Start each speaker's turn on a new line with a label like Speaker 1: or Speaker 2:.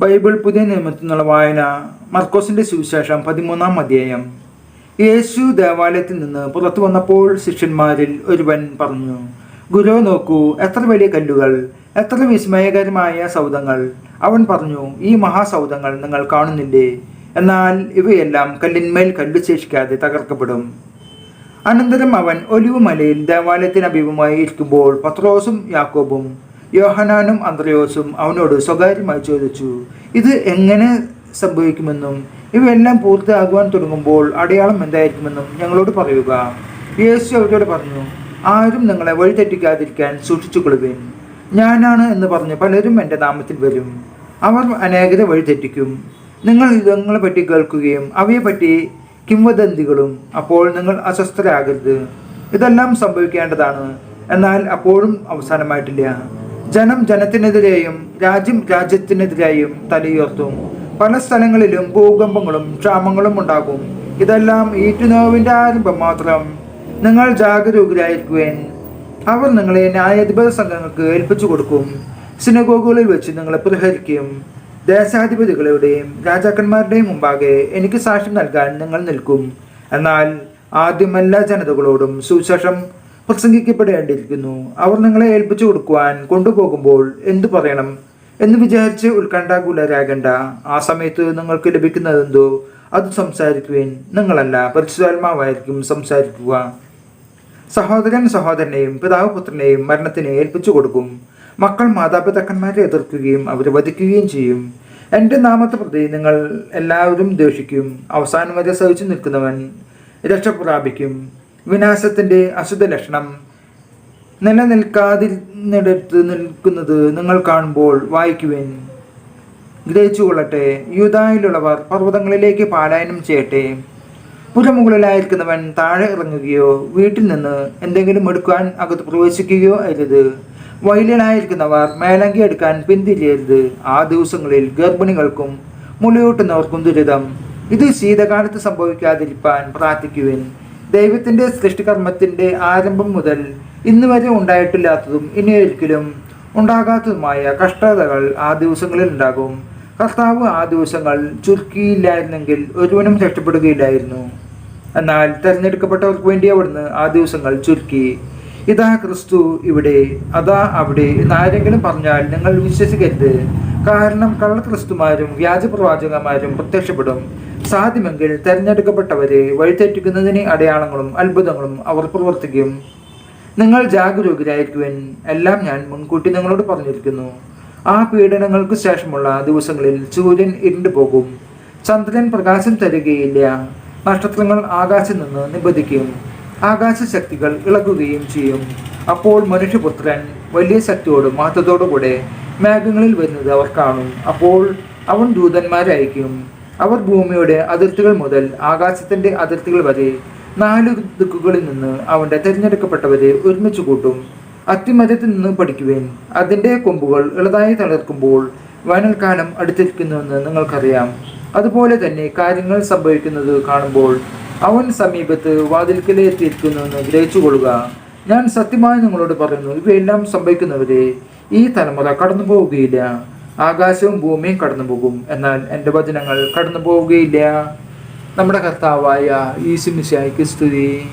Speaker 1: Bible പുതിയ നിയമത്തിൽ നിന്നുള്ള വായന മർക്കോസിന്റെ സുവിശേഷം പതിമൂന്നാം അധ്യായം. യേശു ദേവാലയത്തിൽ നിന്ന് പുറത്തു വന്നപ്പോൾ ശിഷ്യന്മാരിൽ ഒരുവൻ പറഞ്ഞു ഗുരു നോക്കൂ എത്ര വലിയ കല്ലുകൾ എത്ര വിസ്മയകരമായ സൗധങ്ങൾ. അവൻ പറഞ്ഞു ഈ മഹാസൗധങ്ങൾ നിങ്ങൾ കാണുന്നില്ലേ? എന്നാൽ ഇവയെല്ലാം കല്ലിന്മേൽ കല്ലു ശേഷിക്കാതെ തകർക്കപ്പെടും. അനന്തരം അവൻ ഒലിവുമലയിൽ ദേവാലയത്തിന് അഭിമുഖമായി ഇരിക്കുമ്പോൾ പത്രോസും യാക്കോബും യോഹനാനും അന്ത്രയോസും അവനോട് സ്വകാര്യമായി ചോദിച്ചു ഇത് എങ്ങനെ സംഭവിക്കുമെന്നും ഇവയെല്ലാം പൂർത്തിയാകുവാൻ തുടങ്ങുമ്പോൾ അടയാളം എന്തായിരിക്കുമെന്നും ഞങ്ങളോട് പറയുക. യേശു അവരോട് പറഞ്ഞു ആരും നിങ്ങളെ വഴിതെറ്റിക്കാതിരിക്കാൻ സൂക്ഷിച്ചുകൊള്ളുവിൻ. ഞാനാണ് എന്ന് പറഞ്ഞ് പലരും എന്റെ നാമത്തിൽ വരും. അവർ അനേകരെ വഴിതെറ്റിക്കും. നിങ്ങൾ യുഗങ്ങളെ പറ്റി കേൾക്കുകയും പറ്റി കിംവദന്തികളും അപ്പോൾ നിങ്ങൾ അസ്വസ്ഥരാകരുത്. ഇതെല്ലാം സംഭവിക്കേണ്ടതാണ്. എന്നാൽ അപ്പോഴും അവസാനമായിട്ടില്ല. ജനം ജനത്തിനെതിരെയും രാജ്യം രാജ്യത്തിനെതിരെയും തലയുയർത്തും. പല സ്ഥലങ്ങളിലും ഭൂകമ്പങ്ങളും ക്ഷാമങ്ങളും ഉണ്ടാകും. ഇതെല്ലാം ഈറ്റുനോവിന്റെ ആരംഭം മാത്രം. നിങ്ങൾ ജാഗരൂകരായിരിക്കുവേൻ. അവർ നിങ്ങളെ ന്യായാധിപത സംഘങ്ങൾക്ക് ഏൽപ്പിച്ചു കൊടുക്കും. സിനഗോഗുകളിൽ വെച്ച് നിങ്ങളെ പ്രഹരിക്കും. ദേശാധിപതികളുടെയും രാജാക്കന്മാരുടെയും മുമ്പാകെ എനിക്ക് സാക്ഷ്യം നൽകാൻ നിങ്ങൾ നിൽക്കും. എന്നാൽ ആദ്യം എല്ലാ ജനതകളോടും സുവിശേഷം പ്രസംഗിക്കപ്പെടേണ്ടിയിരിക്കുന്നു. അവർ നിങ്ങളെ ഏൽപ്പിച്ചു കൊടുക്കുവാൻ കൊണ്ടുപോകുമ്പോൾ എന്തു പറയണം? എന്ന് വിചാരിച്ച് ഉത്കണ്ഠാകുലരാകണ്ട. ആ സമയത്ത് നിങ്ങൾക്ക് ലഭിക്കുന്നതെന്തോ അത് സംസാരിക്കുവാൻ. നിങ്ങളല്ല പരിശുദ്ധാത്മാവായിരിക്കും സംസാരിക്കുക. സഹോദരൻ സഹോദരനെയും പിതാവ് പുത്രനെയും മരണത്തിന് ഏൽപ്പിച്ചു കൊടുക്കും. മക്കൾ മാതാപിതാക്കന്മാരെ എതിർക്കുകയും അവരെ വധിക്കുകയും ചെയ്യും. എന്റെ നാമത്തെ പ്രതി നിങ്ങൾ എല്ലാവരും ദേഷിക്കും അവസാനം വരെ സഹിച്ചു നിൽക്കുന്നവൻ രക്ഷ പ്രാപിക്കും. വിനാശത്തിന്റെ അശുദ്ധ ലക്ഷണം നിലനിൽക്കാതിരുന്നിടത്ത് നിൽക്കുന്നത് നിങ്ങൾ കാണുമ്പോൾ വായിക്കുവിൻ. ഗ്രഹിച്ചുകൊള്ളട്ടെ യൂതായിലുള്ളവർ പർവതങ്ങളിലേക്ക് പാലായനം ചെയ്യട്ടെ. പുരമുകളിലായിരിക്കുന്നവൻ താഴെ ഇറങ്ങുകയോ വീട്ടിൽ നിന്ന് എന്തെങ്കിലും എടുക്കാൻ അകത്ത് പ്രവേശിക്കുകയോ അരുത്. വയലിനായിരിക്കുന്നവർ മേലങ്കി എടുക്കാൻ പിന്തിരിയരുത്. ആ ദിവസങ്ങളിൽ ഗർഭിണികൾക്കും മുലയൂട്ടുന്നവർക്കും ദുരിതം. ഇത് ശീതകാലത്ത് സംഭവിക്കാതിരിക്കാൻ പ്രാർത്ഥിക്കുവിൻ. ദൈവത്തിന്റെ സൃഷ്ടികർമ്മത്തിന്റെ ആരംഭം മുതൽ ഇന്ന് വരെ ഉണ്ടായിട്ടില്ലാത്തതും ഇനി ഒരിക്കലും ഉണ്ടാകാത്തതുമായ കഷ്ടതകൾ ആ ദിവസങ്ങളിൽ ഉണ്ടാകും. കർത്താവ് ആ ദിവസങ്ങൾ ചുരുക്കിയില്ലായിരുന്നെങ്കിൽ ഒരുവനും രക്ഷപ്പെടുകയില്ലായിരുന്നു. എന്നാൽ തിരഞ്ഞെടുക്കപ്പെട്ടവർക്ക് വേണ്ടി അവിടുന്ന് ആ ദിവസങ്ങൾ ചുരുക്കി. ഇതാ ക്രിസ്തു ഇവിടെ. അതാ അവിടെ. എന്നാരെങ്കിലും പറഞ്ഞാൽ നിങ്ങൾ വിശ്വസിക്കരുത്. കാരണം കള്ളക്രിസ്തുമാരും വ്യാജപ്രവാചകന്മാരും പ്രത്യക്ഷപ്പെടും. സാധ്യമെങ്കിൽ തെരഞ്ഞെടുക്കപ്പെട്ടവരെ വഴിതെറ്റിക്കുന്നതിന് അടയാളങ്ങളും അത്ഭുതങ്ങളും അവർ പ്രവർത്തിക്കും. നിങ്ങൾ ജാഗരൂകരായിരിക്കുവാൻ എല്ലാം ഞാൻ മുൻകൂട്ടി നിങ്ങളോട് പറഞ്ഞിരിക്കുന്നു. ആ പീഡനങ്ങൾക്ക് ശേഷമുള്ള ദിവസങ്ങളിൽ സൂര്യൻ ഇരുണ്ടു പോകും. ചന്ദ്രൻ പ്രകാശം തരികയില്ല. നക്ഷത്രങ്ങൾ ആകാശം നിന്ന് നിബന്ധിക്കും. ആകാശശക്തികൾ ഇളകുകയും ചെയ്യും. അപ്പോൾ മനുഷ്യപുത്രൻ വലിയ ശക്തിയോടും മഹത്വത്തോടുകൂടെ മേഘങ്ങളിൽ വരുന്നത് അവർ കാണും. അപ്പോൾ അവൻ ദൂതന്മാരയക്കും അവർ ഭൂമിയുടെ അതിർത്തികൾ മുതൽ ആകാശത്തിന്റെ അതിർത്തികൾ വരെ നാല് ദിക്കുകളിൽ നിന്ന് അവന്റെ തിരഞ്ഞെടുക്കപ്പെട്ടവരെ ഒരുമിച്ച് കൂട്ടും. അത്തിമരത്തിൽ നിന്ന് പഠിക്കുവേൻ. അതിന്റെ കൊമ്പുകൾ ഇളതായി തളർക്കുമ്പോൾ വേനൽക്കാലം അടുത്തിരിക്കുന്നുവെന്ന് നിങ്ങൾക്കറിയാം. അതുപോലെ തന്നെ കാര്യങ്ങൾ സംഭവിക്കുന്നത് കാണുമ്പോൾ അവൻ സമീപത്ത് വാതിൽക്കലെ എത്തിയിരിക്കുന്നുവെന്ന് ഗ്രഹിച്ചുകൊള്ളുക. ഞാൻ സത്യമായി നിങ്ങളോട് പറയുന്നു ഇവയെല്ലാം സംഭവിക്കുന്നവരെ ഈ തലമുറ കടന്നു പോവുകയില്ല ആകാശവും ഭൂമിയും കടന്നു പോകും എന്നാൽ എന്റെ വചനങ്ങൾ കടന്നു പോവുകയില്ല നമ്മുടെ കർത്താവായ ഈശുമിശായിക്ക് സ്തുതി.